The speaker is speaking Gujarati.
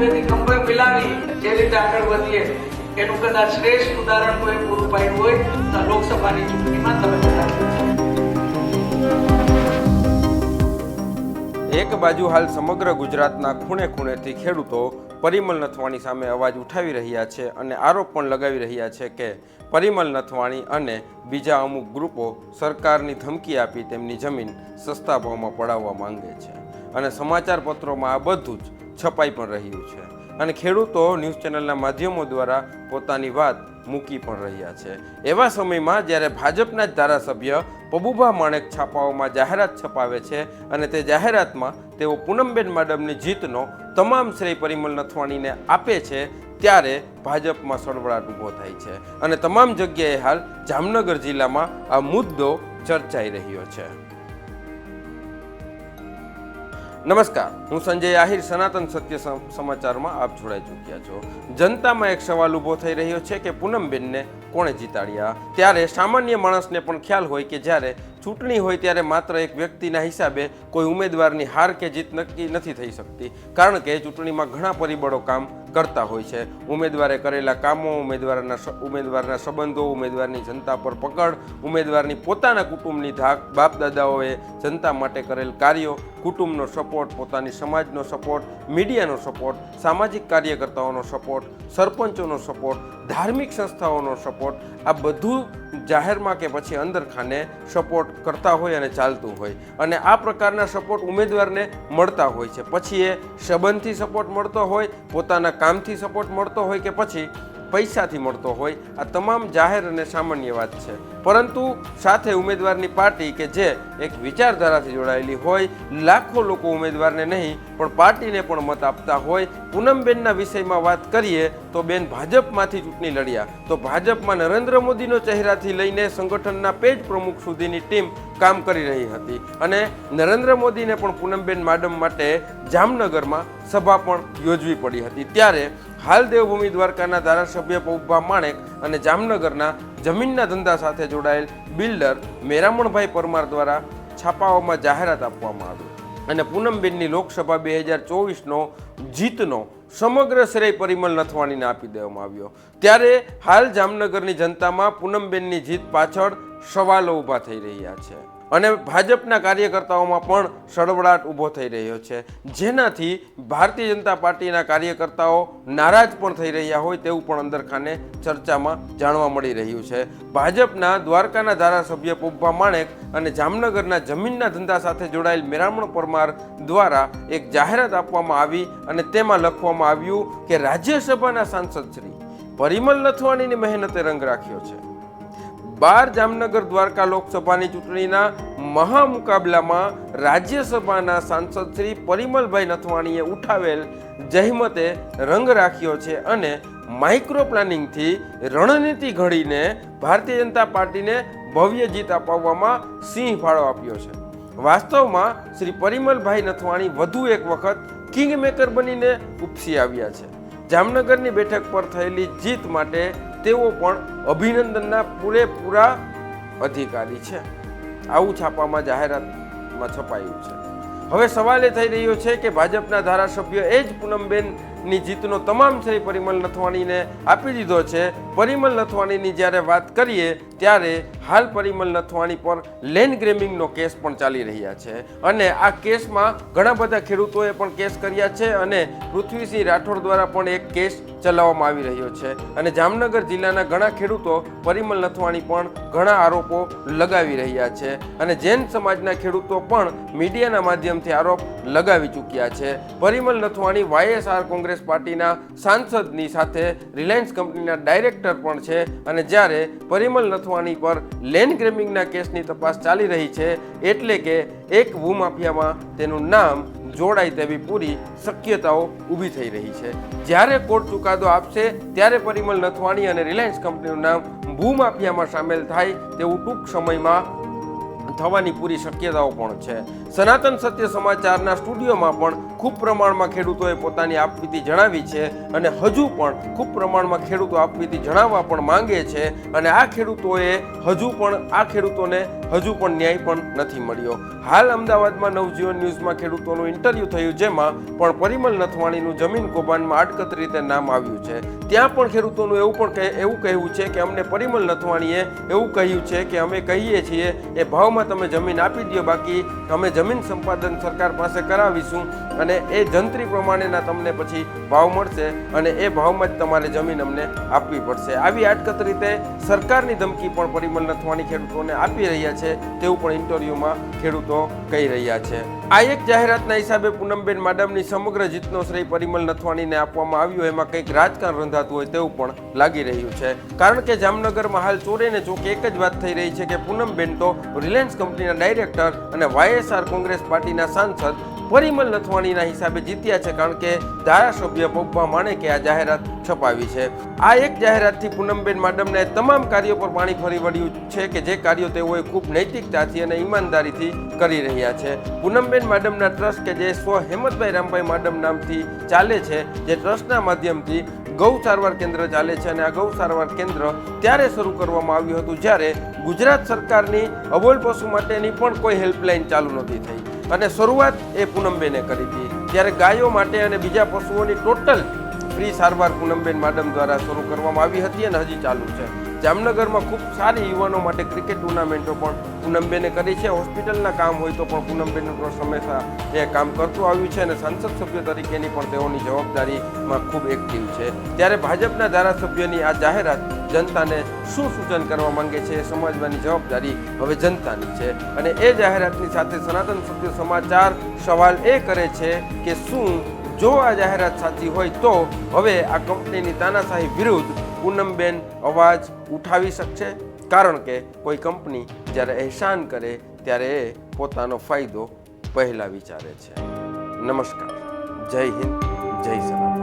બેથી ખંભે મિલાવી જે રીતે આગળ વધીએ, એનું કદાચ શ્રેષ્ઠ ઉદાહરણ કોઈ પૂરું પાડ્યું હોય, તો લોકસભાની ચૂંટણીમાં તમે બધા એક બાજુ હાલ સમગ્ર ગુજરાતના ખૂણે ખૂણેથી ખેડૂતો પરિમલ નથવાણી સામે અવાજ ઉઠાવી રહ્યા છે અને આરોપ પણ લગાવી રહ્યા છે કે પરિમલ નથવાણી અને બીજા અમુક ગ્રુપો સરકારની ધમકી આપી તેમની જમીન સસ્તા ભાવમાં પડાવવા માંગે છે. અને સમાચાર પત્રોમાં આ બધું જ છપાઈ પણ રહ્યું છે. અને ખેડૂતો ન્યૂઝ ચેનલના માધ્યમો દ્વારા પોતાની વાત મૂકી પણ રહ્યા છે. એવા સમયમાં જ્યારે ભાજપના જ ધારાસભ્ય પબુભા માણેક છાપાઓમાં જાહેરાત છપાવે છે અને તે જાહેરાતમાં તેઓ પૂનમબેન માડમની જીતનો તમામ શ્રેય પરિમલ નથવાણીને આપે છે, ત્યારે ભાજપમાં સળવળાટ ઊભો થાય છે. અને તમામ જગ્યાએ હાલ જામનગર જિલ્લામાં આ મુદ્દો ચર્ચાઈ રહ્યો છે. નમસ્કાર, હું સંજય આહિર, સનાતન સત્ય સમાચારમાં આપ જોડાઈ ચૂક્યા છો. જનતામાં એક સવાલ ઊભો થઈ રહ્યો છે કે પૂનમબેનને કોણે જીતાડ્યા? ત્યારે સામાન્ય માણસને પણ ખ્યાલ હોય કે જ્યારે ચૂંટણી હોય ત્યારે માત્ર એક વ્યક્તિના હિસાબે કોઈ ઉમેદવારની હાર કે જીત નક્કી નથી થઈ શકતી. કારણ કે ચૂંટણીમાં ઘણા પરિબળો કામ કરતા હોય છે. ઉમેદવારે કરેલા કામો, ઉમેદવારના ઉમેદવારના સંબંધો, ઉમેદવારની જનતા પર પકડ, ઉમેદવારની પોતાના કુટુંબની ધાક બાપ દાદાઓએ જનતા માટે કરેલ કાર્યો, કુટુંબનો સપોર્ટ પોતાની સમાજનો સપોર્ટ મીડિયાનો સપોર્ટ સામાજિક કાર્યકર્તાઓનો સપોર્ટ સરપંચોનો સપોર્ટ ધાર્મિક સંસ્થાઓનો સપોર્ટ આ બધું જાહેરમાં કે પછી અંદરખાને સપોર્ટ કરતા હોય અને ચાલતું હોય. અને આ પ્રકારના સપોર્ટ ઉમેદવારને મળતા હોય છે. પછી એ સંબંધથી સપોર્ટ મળતો હોય, પોતાના કામથી સપોર્ટ મળતો હોય કે પછી પૈસાથી મળતો હોય, આ તમામ જાહેર અને સામાન્ય વાત છે. પરંતુ સાથે ઉમેદવારની પાર્ટી કે જે એક વિચારધારાથી જોડાયેલી હોય, લાખો લોકો ઉમેદવારને નહીં, પણ પાર્ટીને પણ મત આપતા હોય, પૂનમબેનના વિષયમાં વાત કરીએ તો બેન ભાજપમાંથી ચૂંટણી લડ્યા. તો ભાજપમાં નરેન્દ્ર મોદીનો ચહેરાથી લઈને સંગઠનના પેજ પ્રમુખ સુધીની ટીમ કામ કરી રહી હતી. અને નરેન્દ્ર મોદીને પણ પૂનમબેન માડમ માટે જામનગરમાં સભા પણ યોજવી પડી હતી. ત્યારે હાલ દેવભૂમિ દ્વારકાના ધારાસભ્ય પૌભા માણેક અને જામનગરના જમીનના ધંધા સાથે જોડાયેલ બિલ્ડર મેરામણભાઈ પરમાર દ્વારા છાપાઓમાં જાહેરાત આપવામાં આવી. અને પૂનમબેનની લોકસભા બે હજાર ચોવીસનો જીતનો સમગ્ર શ્રેય પરિમલ નથવાણીને આપી દેવામાં આવ્યો. ત્યારે હાલ જામનગરની જનતામાં પૂનમબેનની જીત પાછળ સવાલો ઊભા થઈ રહ્યા છે. અને ભાજપના કાર્યકર્તાઓમાં પણ સળવળાટ ઊભો થઈ રહ્યો છે. જેનાથી ભારતીય જનતા પાર્ટીના કાર્યકર્તાઓ નારાજ પણ થઈ રહ્યા હોય તેવું પણ અંદરખાને ચર્ચામાં જાણવા મળી રહ્યું છે. ભાજપના દ્વારકાના ધારાસભ્ય પુબ્બા માણેક અને જામનગરના જમીનના ધંધા સાથે જોડાયેલ મેરામણ પરમાર દ્વારા એક જાહેરાત આપવામાં આવી અને તેમાં લખવામાં આવ્યું કે રાજ્યસભાના સાંસદ શ્રી પરિમલ નથવાણીની મહેનતે રંગ રાખ્યો છે. બાર જામનગર દ્વારકા લોકસભાની ચૂંટણીના મહામુકાબલામાં રાજ્યસભાના સાંસદ શ્રી પરિમલભાઈ નથવાણીએ ઉઠાવેલ જહેમતે રંગ રાખ્યો છે અને માઇક્રો પ્લાનિંગથી રણનીતિ ઘડીને ભારતીય જનતા પાર્ટીને ભવ્ય જીત અપાવવામાં સિંહ ફાળો આપ્યો છે. વાસ્તવમાં શ્રી પરિમલભાઈ નથવાણી વધુ એક વખત કિંગ મેકર બનીને ઉપસી આવ્યા છે. જામનગરની બેઠક પર થયેલી જીત માટે તેઓ પણ અભિનંદનના પૂરેપૂરા અધિકારી છે. આવું છાપામાં જાહેરાતમાં છપાયું છે. હવે સવાલ એ થઈ રહ્યો છે કે ભાજપના ધારાસભ્ય એ જ પૂનમબેનની જીતનો તમામ શ્રેય પરિમલ નથવાણીને આપી દીધો છે પરિમલ નથવાણીની જ્યારે વાત કરીએ, ત્યારે હાલ પરિમલ નથવાણી પર લેન્ડ ગ્રેમિંગનો કેસ પણ ચાલી રહ્યા છે. અને આ કેસમાં ઘણા બધા ખેડૂતોએ પણ કેસ કર્યા છે અને પૃથ્વીસિંહ રાઠોડ દ્વારા પણ એક કેસ ચલાવવામાં આવી રહ્યો છે. અને જામનગર જિલ્લાના ઘણા ખેડૂતો પરિમલ નથવાણી પણ ઘણા આરોપો લગાવી રહ્યા છે. અને જૈન સમાજના ખેડૂતો પણ મીડિયાના માધ્યમથી આરોપ લગાવી ચૂક્યા છે. પરિમલ નથવાણી વાયએસઆર કોંગ્રેસ પાર્ટીના સાંસદની સાથે રિલાયન્સ કંપનીના ડાયરેક્ટર પણ છે અને જ્યારે પરિમલ નથવાણી પર લેન્ડ ગ્રેમિંગના કેસની તપાસ ચાલી રહી છે, એટલે કે એક ભૂમાફિયામાં તેનું નામ જોડાય તેવી પૂરી શક્યતાઓ ઊભી થઈ રહી છે. જ્યારે કોર્ટ ચુકાદો આપશે, ત્યારે પરિમલ નથવાણી અને રિલાયન્સ કંપનીનું નામ ભૂમાફિયામાં સામેલ થાય તેવું ટૂંક સમયમાં થવાની પૂરી શક્યતાઓ પણ છે. સનાતન સત્ય સમાચારના સ્ટુડિયોમાં પણ ખૂબ પ્રમાણમાં ખેડૂતોએ પોતાની આપવીતી જણાવી છે અને હજુ પણ ખૂબ પ્રમાણમાં ખેડૂતો આપવીતી જણાવવા પણ માંગે છે અને આ ખેડૂતોએ હજુ પણ આ ખેડૂતોને હજુ પણ ન્યાય પણ નથી મળ્યો. હાલ અમદાવાદમાં નવજીવન ન્યૂઝમાં ખેડૂતોનું ઇન્ટરવ્યૂ થયું જેમાં પણ પરિમલ નથવાણીનું જમીન કૌભાંડમાં આડકત રીતે નામ આવ્યું છે. ત્યાં પણ ખેડૂતોનું એવું પણ એવું કહેવું છે કે અમને પરિમલ નથવાણીએ એવું કહ્યું છે કે અમે કહીએ છીએ, એ ભાવમાં તમે જમીન આપી દો બાકી અમે જમીન સંપાદન સરકાર પાસે કરાવીશું અને એ જંત્રી પ્રમાણેના તમને પછી ભાવ મળશે અને એ ભાવમાં જ તમારે જમીન અમને આપવી પડશે. આવી આટકત રીતે સરકારની ધમકી પણ પરિમલ નથવાણી ખેડૂતોને આપી રહ્યા છે તેવું પણ ઇન્ટરવ્યુમાં ખેડૂતો કહી રહ્યા છે. આ એક જાહેરાતના હિસાબે પૂનમબેન માડમની સમગ્ર જીતનો શ્રેય પરિમલ નથવાણીને આપવામાં આવ્યો, એમાં કંઈક રાજકારણ રંધાતું હોય તેવું પણ લાગી રહ્યું છે. કારણ કે જામનગરમાં હાલ ચોરે ને ચોકે એક જ વાત થઈ રહી છે કે પૂનમબેન તો રિલાયન્સ કંપનીના ડાયરેક્ટર અને વાયએસઆર કોંગ્રેસ પાર્ટીના સાંસદ પરિમલ નથવાણીના હિસાબે જીત્યા છે કારણ કે ધારાસભ્ય પપ્પા માણેકે આ જાહેરાત છપાવી છે. આ એક જાહેરાતથી પૂનમબેન માડમને તમામ કાર્યો પર પાણી ફરી વળ્યું છે કે જે કાર્યો તેઓએ ખૂબ નૈતિકતાથી અને ઈમાનદારીથી કરી રહ્યા છે. પૂનમબેન માડમના ટ્રસ્ટ કે જે સ્વ હેમંતભાઈ રામભાઈ માડમ નામથી ચાલે છે, જે ટ્રસ્ટના માધ્યમથી ગૌ સારવાર કેન્દ્ર ચાલે છે અને આ ગૌ સારવાર કેન્દ્ર ત્યારે શરૂ કરવામાં આવ્યું હતું જ્યારે ગુજરાત સરકારની અબોલ પશુ માટેની પણ કોઈ હેલ્પલાઇન ચાલુ નથી થઈ. અને શરૂઆત એ પૂનમબેને કરી હતી. ત્યારે ગાયો માટે અને બીજા પશુઓની ટોટલ ફ્રી સારવાર પૂનમબેન માડમ દ્વારા શરૂ કરવામાં આવી હતી અને હજી ચાલુ છે. જામનગરમાં ખૂબ સારી યુવાનો માટે ક્રિકેટ ટુર્નામેન્ટો પણ પૂનમબેને કરી છે. હોસ્પિટલના કામ હોય તો પણ પૂનમબેનનું હંમેશા એ કામ કરતું આવ્યું છે અને સંસદ સભ્ય તરીકેની પણ તેઓની જવાબદારીમાં ખૂબ એક્ટિવ છે. ત્યારે ભાજપના ધારાસભ્યની આ જાહેરાત જનતાને શું સૂચન કરવા માંગે છે એ સમજવાની જવાબદારી હવે જનતાની છે. અને એ જાહેરાતની સાથે સનાતન સત્ય સમાચાર સવાલ એ કરે છે કે શું જો આ જાહેરાત સાચી હોય તો હવે આ કંપનીની તાનાશાહી વિરુદ્ધ પૂનમબેન અવાજ ઉઠાવી શકશે? કારણ કે કોઈ કંપની જ્યારે એહસાન કરે ત્યારે એ પોતાનો ફાયદો પહેલા વિચારે છે. નમસ્કાર. જય હિન્દ, જય સનાતન